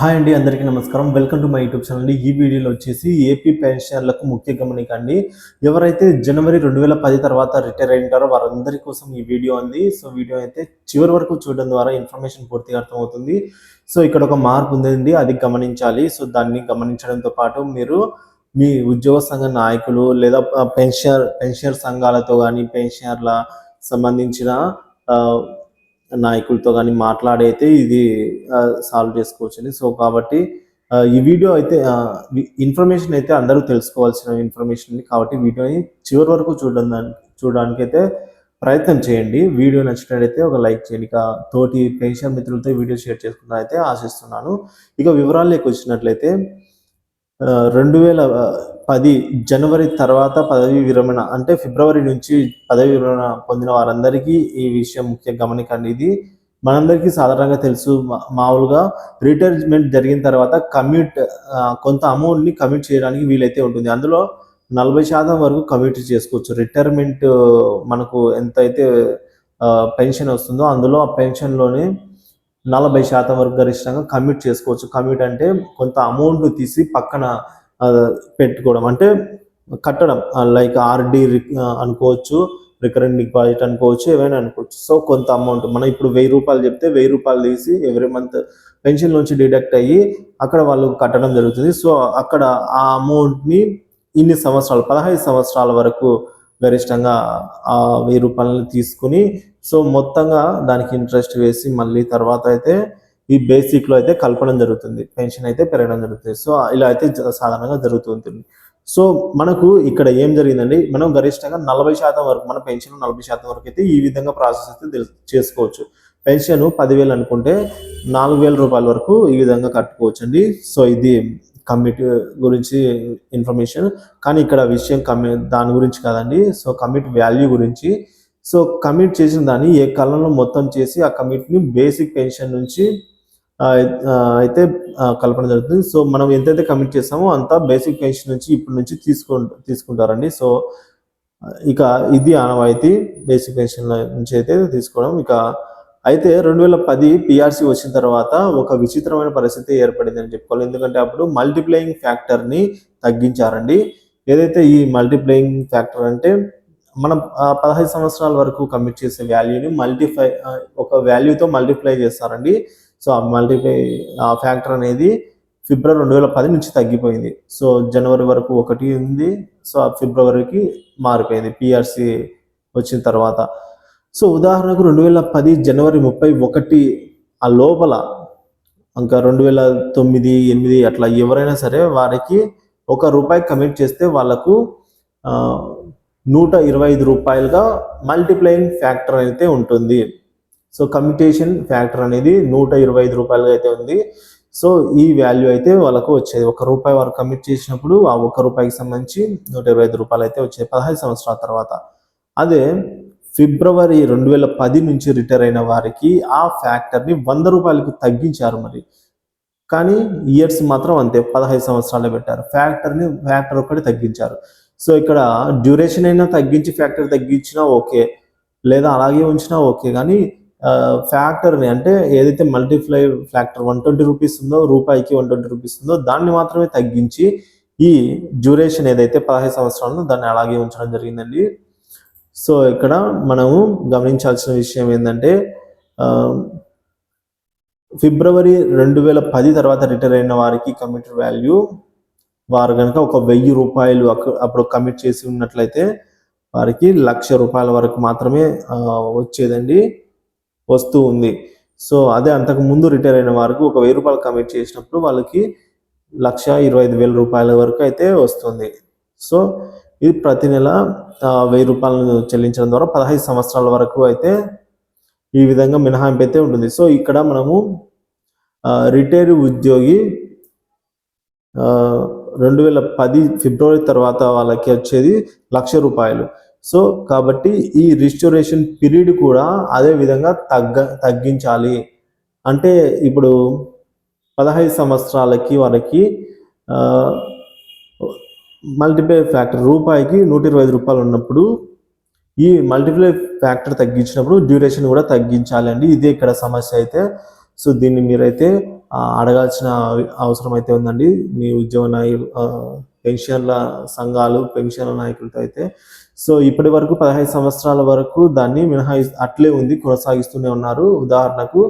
Hi అండి అందరికీ నమస్కారం. Welcome to my YouTube channel ఈ వీడియోలో వచ్చేసి ఏపీ పెన్షనర్లకు ముఖ్య గమనిక అండి. ఎవరైతే జనవరి రెండు వేల పది తర్వాత రిటైర్ అయి ఉంటారో వారందరి కోసం ఈ వీడియో ఉంది సో వీడియో అయితే చివరి వరకు చూడడం ద్వారా ఇన్ఫర్మేషన్ పూర్తిగా అర్థమవుతుంది. సో ఇక్కడ ఒక మార్పు ఉందండి అది గమనించాలి. సో దాన్ని గమనించడంతో పాటు మీరు మీ ఉద్యోగ సంఘ నాయకులు లేదా పెన్షనర్ పెన్షనర్ సంఘాలతో కానీ పెన్షనర్ల సంబంధించిన నాయకులతో కానీ మాట్లాడైతే ఇది సాల్వ్ చేసుకోవచ్చని. సో కాబట్టి ఈ వీడియో అయితే ఇన్ఫర్మేషన్ అయితే అందరూ తెలుసుకోవాల్సిన ఇన్ఫర్మేషన్ కాబట్టి వీడియోని చివరి వరకు చూడడం చూడడానికి అయితే ప్రయత్నం చేయండి. వీడియో నచ్చినట్లయితే ఒక లైక్ చేయండి. ఇక తోటి పెన్షన్ మిత్రులతో వీడియో షేర్ చేసుకున్నా అయితే ఆశిస్తున్నాను. ఇక వివరాల్లోకి వచ్చినట్లయితే రెండు వేల పది జనవరి తర్వాత పదవి విరమణ అంటే ఫిబ్రవరి నుంచి పదవి విరమణ పొందిన వారందరికీ ఈ విషయం ముఖ్య గమనికండి ఇది. మనందరికీ సాధారణంగా తెలుసు మామూలుగా రిటైర్మెంట్ జరిగిన తర్వాత కమ్యూట్ కొంత అమౌంట్ని కమిట్ చేయడానికి వీలైతే ఉంటుంది. అందులో నలభై శాతం వరకు కమిట్ చేసుకోవచ్చు. రిటైర్మెంట్ మనకు ఎంతైతే పెన్షన్ వస్తుందో అందులో ఆ పెన్షన్లోనే నలభై శాతం వరకు గరిష్టంగా కమిట్ చేసుకోవచ్చు. కమిట్ అంటే కొంత అమౌంట్ తీసి పక్కన పెట్టుకోవడం. అంటే కట్టడం. లైక్ ఆర్డి అనుకోవచ్చు రికరెంట్ డిపాజిట్ అనుకోవచ్చు ఏమైనా అనుకోవచ్చు. సో కొంత అమౌంట్ మనం ఇప్పుడు వెయ్యి రూపాయలు చెప్తే వెయ్యి రూపాయలు తీసి ఎవ్రీ మంత్ పెన్షన్ నుంచి డిడక్ట్ అయ్యి అక్కడ వాళ్ళు కట్టడం జరుగుతుంది. సో అక్కడ ఆ అమౌంట్ని ఇన్ని సంవత్సరాలు పదహైదు సంవత్సరాల వరకు గరిష్టంగా ఆ వెయ్యి రూపాయలని తీసుకుని సో మొత్తంగా దానికి ఇంట్రెస్ట్ వేసి మళ్ళీ తర్వాత అయితే ఈ బేసిక్లో అయితే కలపడం జరుగుతుంది పెన్షన్ అయితే పెరగడం జరుగుతుంది. సో ఇలా అయితే జ- సాధారణంగా జరుగుతుంటుంది సో మనకు ఇక్కడ ఏం జరిగిందండి? మనం గరిష్టంగా నలభై శాతం వరకు మన పెన్షన్ నలభై శాతం వరకు అయితే ఈ విధంగా ప్రాసెస్ అయితే చేసుకోవచ్చు. పెన్షన్ పదివేలు అనుకుంటే నాలుగు వేల రూపాయల వరకు ఈ విధంగా కట్టుకోవచ్చు అండి సో ఇది కమిటీ గురించి ఇన్ఫర్మేషన్ కానీ ఇక్కడ విషయం కమి దాని గురించి కాదండి. సో కమిట్ వాల్యూ గురించి. సో కమిట్ చేసిన దాన్ని ఏ కాలంలో మొత్తం చేసి ఆ కమిట్ని బేసిక్ పెన్షన్ నుంచి అయితే కల్పన జరుగుతుంది. సో మనం ఎంతైతే కమిట్ చేస్తామో అంత బేసిక్ పెన్షన్ నుంచి ఇప్పటి నుంచి తీసుకు తీసుకుంటారండి. సో ఇక ఇది ఆనవాయితీ బేసిక్ పెన్షన్ నుంచి అయితే తీసుకోవడం. ఇక అయితే రెండు వేల పది పిఆర్సీ వచ్చిన తర్వాత ఒక విచిత్రమైన పరిస్థితి ఏర్పడింది అని చెప్పుకోవాలి. ఎందుకంటే అప్పుడు మల్టిప్లయింగ్ ఫ్యాక్టర్ని తగ్గించారండి. ఏదైతే ఈ మల్టిప్లయింగ్ ఫ్యాక్టర్ అంటే మనం పదహైదు సంవత్సరాల వరకు కమిట్ చేసే వాల్యూని మల్టిఫై ఒక వాల్యూతో మల్టిప్లై చేస్తారండి. సో ఆ మల్టిప్లై ఆ ఫ్యాక్టర్ అనేది ఫిబ్రవరి రెండు వేల పది నుంచి తగ్గిపోయింది. సో జనవరి వరకు ఒకటి ఉంది. సో ఆ ఫిబ్రవరికి మారిపోయింది. పిఆర్సి వచ్చిన తర్వాత. సో ఉదాహరణకు రెండు వేల పది జనవరి ముప్పై ఒకటి ఆ లోపల ఇంకా రెండు వేల తొమ్మిది ఎనిమిది అట్లా ఎవరైనా సరే వారికి ఒక రూపాయి కమిట్ చేస్తే వాళ్ళకు నూట ఇరవై ఐదు రూపాయలుగా మల్టిప్లయింగ్ ఫ్యాక్టర్ అయితే ఉంటుంది. సో కమ్యూటేషన్ ఫ్యాక్టర్ అనేది నూట ఇరవై ఐదు రూపాయలుగా అయితే ఉంది. సో ఈ వాల్యూ అయితే వాళ్ళకు వచ్చేది. ఒక రూపాయి వారు కమిట్ చేసినప్పుడు ఆ ఒక్క రూపాయికి సంబంధించి నూట ఇరవై ఐదు రూపాయలు అయితే వచ్చేది. పదహైదు సంవత్సరాల తర్వాత. అదే ఫిబ్రవరి రెండు వేల పది నుంచి రిటైర్ అయిన వారికి ఆ ఫ్యాక్టర్ని వంద రూపాయలకు తగ్గించారు మరి. కానీ ఇయర్స్ మాత్రం అంతే పదహైదు సంవత్సరాలు పెట్టారు. ఫ్యాక్టర్ని ఫ్యాక్టర్ ఒకటి తగ్గించారు. సో ఇక్కడ డ్యూరేషన్ అయినా తగ్గించి ఫ్యాక్టర్ తగ్గించినా ఓకే. లేదా అలాగే ఉంచినా ఓకే. కానీ ఫ్యాక్టర్ని అంటే ఏదైతే multiply factor one twenty rupees ఉందో రూపాయికి వన్ ట్వంటీ రూపీస్ ఉందో దాన్ని మాత్రమే తగ్గించి ఈ డ్యూరేషన్ ఏదైతే పదహైదు సంవత్సరాలు దాన్ని అలాగే ఉంచడం జరిగిందండి. సో ఇక్కడ మనము గమనించాల్సిన విషయం ఏంటంటే ఫిబ్రవరి రెండు వేల పది తర్వాత రిటైర్ అయిన వారికి కమిట్ వాల్యూ వారు కనుక ఒక వెయ్యి రూపాయలు అప్పుడు కమిట్ చేసి ఉన్నట్లయితే వారికి లక్ష రూపాయల వరకు మాత్రమే వచ్చేదండి. వస్తూ ఉంది. సో అదే అంతకు ముందు రిటైర్ అయిన వారికి ఒక వెయ్యి రూపాయలు కమిట్ చేసినప్పుడు వాళ్ళకి లక్ష ఇరవై ఐదు వేల రూపాయల వరకు అయితే వస్తుంది. సో ఇది ప్రతి నెల వెయ్యి రూపాయలను చెల్లించడం ద్వారా పదహైదు సంవత్సరాల వరకు అయితే ఈ విధంగా మినహాయింపు అయితే ఉంటుంది. సో ఇక్కడ మనము రిటైర్ ఉద్యోగి రెండు వేల పది ఫిబ్రవరి తర్వాత వాళ్ళకి వచ్చేది లక్ష రూపాయలు. సో కాబట్టి ఈ రిస్టోరేషన్ పీరియడ్ కూడా అదే విధంగా తగ్గ తగ్గించాలి. అంటే ఇప్పుడు పదహైదు సంవత్సరాలకి వరకు మల్టిప్లై ఫ్యాక్టర్ రూపాయికి నూట ఇరవై ఐదు రూపాయలు ఉన్నప్పుడు ఈ మల్టిప్లై ఫ్యాక్టర్ తగ్గించినప్పుడు డ్యూరేషన్ కూడా తగ్గించాలి అండి. ఇదే ఇక్కడ సమస్య అయితే. సో దీన్ని మీరైతే అడగాల్సిన అవసరం అయితే ఉందండి. మీ ఉద్యోగ పెన్షన్ల సంఘాలు పెన్షన్ల నాయకులతో అయితే. సో ఇప్పటి వరకు పదహైదు సంవత్సరాల వరకు దాన్ని మినహాయి అట్లే ఉంది కొనసాగిస్తూనే ఉన్నారు. ఉదాహరణకు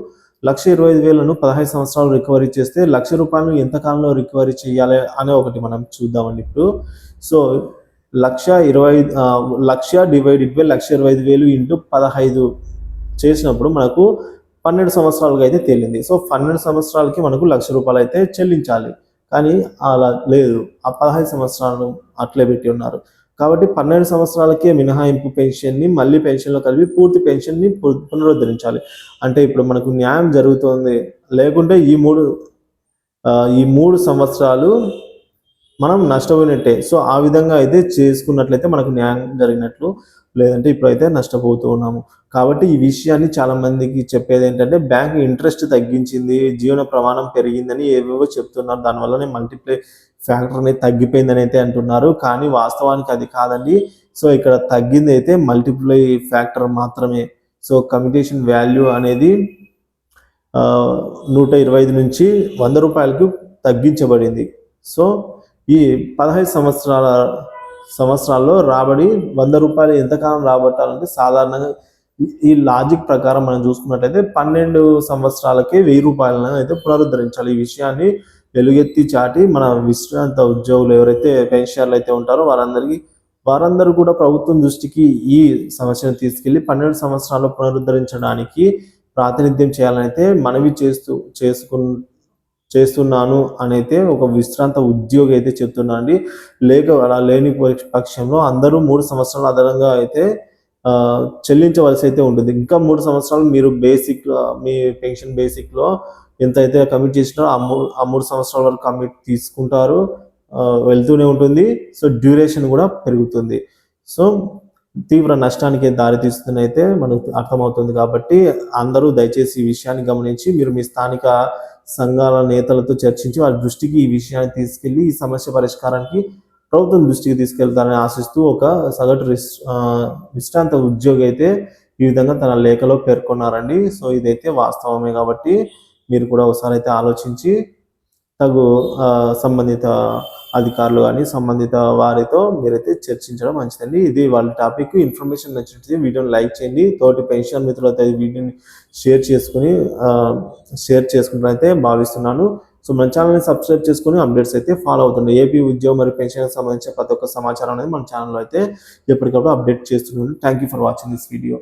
లక్ష ఇరవై ఐదు వేలను పదహైదు సంవత్సరాలు రికవరీ చేస్తే లక్ష రూపాయలను ఎంత కాలంలో రికవరీ చేయాలి అనే ఒకటి మనం చూద్దామండి ఇప్పుడు. సో లక్ష ఇరవై లక్ష డివైడెడ్ బై లక్ష ఇరవై ఐదు వేలు ఇంటూ పదహైదు చేసినప్పుడు మనకు పన్నెండు సంవత్సరాలుగా అయితే తేలింది. సో పన్నెండు సంవత్సరాలకి మనకు లక్ష రూపాయలు అయితే చెల్లించాలి. కానీ అలా లేదు. ఆ పదహైదు సంవత్సరాలు అట్లే పెట్టి ఉన్నారు. కాబట్టి పన్నెండు సంవత్సరాలకే మినహాయింపు పెన్షన్ని మళ్ళీ పెన్షన్లో కలిపి పూర్తి పెన్షన్ని పునరుద్ధరించాలి. అంటే ఇప్పుడు మనకు న్యాయం జరుగుతోంది. లేకుంటే ఈ మూడు ఈ మూడు సంవత్సరాలు మనం నష్టపోయినట్టే. సో ఆ విధంగా అయితే చేసుకున్నట్లయితే మనకు న్యాయం జరిగినట్లు లేదంటే ఇప్పుడైతే నష్టపోతూ ఉన్నాము. కాబట్టి ఈ విషయాన్ని చాలా మందికి చెప్పేది ఏంటంటే బ్యాంక్ ఇంట్రెస్ట్ తగ్గించింది జీవన ప్రమాణం పెరిగిందని ఏవేవో చెప్తున్నారు. దానివల్లనే మల్టిప్లై ఫ్యాక్టర్ అనేది తగ్గిపోయిందని అయితే అంటున్నారు. కానీ వాస్తవానికి అది కాదండి. సో ఇక్కడ తగ్గింది అయితే మల్టిప్లై ఫ్యాక్టర్ మాత్రమే. సో కమ్యూటేషన్ వాల్యూ అనేది నూట ఇరవై ఐదు నుంచి వంద రూపాయలకు తగ్గించబడింది. సో ఈ పదహైదు సంవత్సరాల సంవత్సరాల్లో రాబడి వంద రూపాయలు ఎంతకాలం రాబట్టాలంటే సాధారణంగా ఈ- లాజిక్ ప్రకారం మనం చూసుకున్నట్లయితే పన్నెండు సంవత్సరాలకే వెయ్యి రూపాయలను అయితే పునరుద్ధరించాలి. ఈ విషయాన్ని వెలుగెత్తి చాటి మన విశ్రాంత ఉద్యోగులు ఎవరైతే పెన్షనర్లు అయితే ఉంటారో వారందరికీ వారందరూ కూడా ప్రభుత్వం దృష్టికి ఈ సమస్యను తీసుకెళ్ళి పన్నెండు సంవత్సరాలు పునరుద్ధరించడానికి ప్రాతినిధ్యం చేయాలని అయితే మనవి చేస్తూ చేసుకు చేస్తున్నాను అని అయితే ఒక విశ్రాంత ఉద్యోగి అయితే చెప్తున్నా అండి. లేక అలా లేని పక్ష- పక్షంలో అందరూ మూడు సంవత్సరాల అదనంగా అయితే చెల్లించవలసి అయితే ఉంటుంది. ఇంకా మూడు సంవత్సరాలు మీరు బేసిక్ మీ పెన్షన్ బేసిక్లో ఎంత అయితే కమిట్ చేసినారో ఆ మూడు ఆ మూడు సంవత్సరాల వరకు కమిట్ తీసుకుంటారు. వెళ్తూనే ఉంటుంది. సో డ్యూరేషన్ కూడా పెరుగుతుంది. సో తీవ్ర నష్టానికి దారి తీస్తుందని అయితే మనకు అర్థమవుతుంది. కాబట్టి అందరూ దయచేసి ఈ విషయాన్ని గమనించి మీరు మీ స్థానిక సంఘాల నేతలతో చర్చించి వారి దృష్టికి ఈ విషయాన్ని తీసుకెళ్ళి ఈ సమస్య పరిష్కారానికి ప్రభుత్వం దృష్టికి తీసుకెళ్తారని ఆశిస్తూ ఒక సగటు విశ్రాంత ఉద్యోగి అయితే ఈ విధంగా తన లేఖలో పేర్కొన్నారండి. సో ఇదైతే వాస్తవమే కాబట్టి మీరు కూడా ఒకసారి అయితే ఆలోచించి తగు సంబంధిత అధికారులు కానీ సంబంధిత వారితో మీరైతే చర్చించడం మంచిదండి. ఇది వాళ్ళ టాపిక్. ఇన్ఫర్మేషన్ నచ్చినట్టు వీడియోని లైక్ చేయండి. తోటి పెన్షన్ మిత్రులతో వీడియోని షేర్ చేసుకుని షేర్ చేసుకుంటారైతే భావిస్తున్నాను. సో మన ఛానల్ని సబ్స్క్రైబ్ చేసుకుని అప్డేట్స్ అయితే ఫాలో అవుతుంది ఏపీ ఉద్యోగం మరియు పెన్షన్ సంబంధించిన ప్రతి ఒక్క సమాచారం అనేది మన ఛానల్లో అయితే ఎప్పటికప్పుడు అప్డేట్ చేస్తున్నాను thank you for watching this video